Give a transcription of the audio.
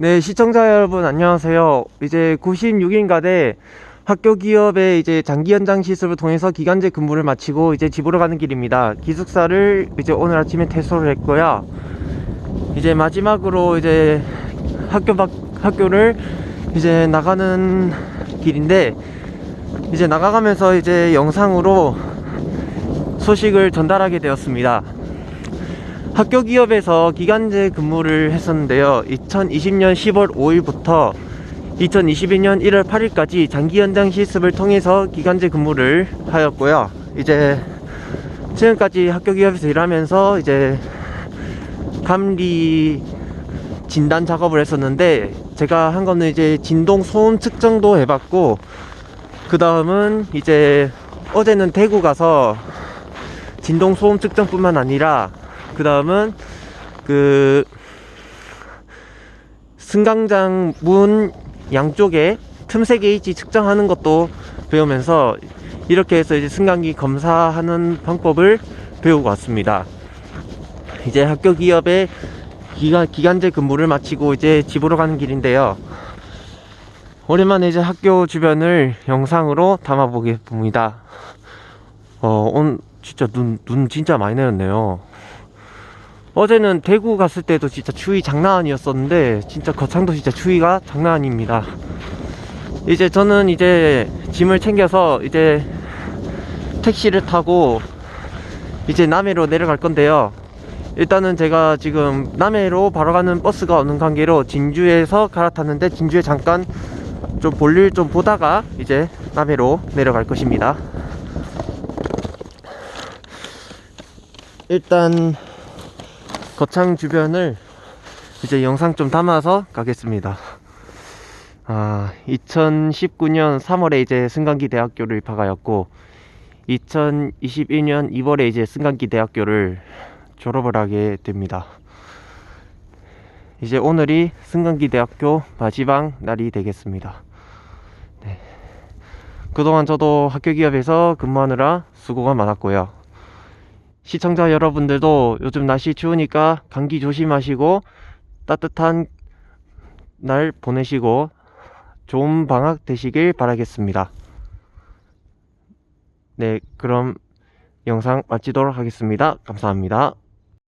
네, 시청자 여러분 안녕하세요. 이제 96인가대 학교 기업의 이제 장기 연장 시습을 통해서 기간제 근무를 마치고 이제 집으로 가는 길입니다. 기숙사를 이제 오늘 아침에 퇴소를 했고요. 이제 마지막으로 이제 학교 밖 학교를 이제 나가는 길인데 이제 나가가면서 이제 영상으로 소식을 전달하게 되었습니다. 학교 기업에서 기간제 근무를 했었는데요. 2020년 10월 5일부터 2022년 1월 8일까지 장기 연장 실습을 통해서 기간제 근무를 하였고요. 이제 지금까지 학교 기업에서 일하면서 이제 감리 진단 작업을 했었는데 제가 한 거는 이제 진동 소음 측정도 해봤고 그 다음은 이제 어제는 대구 가서 진동 소음 측정뿐만 아니라 그 다음은 그 승강장 문 양쪽에 틈새 게이지 측정하는 것도 배우면서 이렇게 해서 이제 승강기 검사하는 방법을 배우고 왔습니다. 이제 학교 기업의 기간, 기간제 근무를 마치고 이제 집으로 가는 길인데요. 오랜만에 이제 학교 주변을 영상으로 담아보겠습니다. 어, 오늘 진짜 눈, 눈 진짜 많이 내렸네요. 어제는 대구 갔을 때도 진짜 추위 장난 아니었었는데 진짜 거창도 진짜 추위가 장난 아닙니다. 이제 저는 이제 짐을 챙겨서 이제 택시를 타고 이제 남해로 내려갈 건데요. 일단은 제가 지금 남해로 바로 가는 버스가 없는 관계로 진주에서 갈아탔는데 진주에 잠깐 좀 볼일 좀 보다가 이제 남해로 내려갈 것입니다. 일단 거창 주변을 이제 영상 좀 담아서 가겠습니다. 아, 2019년 3월에 이제 승강기 대학교를 입학하였고 2021년 2월에 이제 승강기 대학교를 졸업을 하게 됩니다. 이제 오늘이 승강기 대학교 마지막 날이 되겠습니다. 네. 그동안 저도 학교 기업에서 근무하느라 수고가 많았고요. 시청자 여러분들도 요즘 날씨 추우니까 감기 조심하시고 따뜻한 날 보내시고 좋은 방학 되시길 바라겠습니다. 네, 그럼 영상 마치도록 하겠습니다. 감사합니다.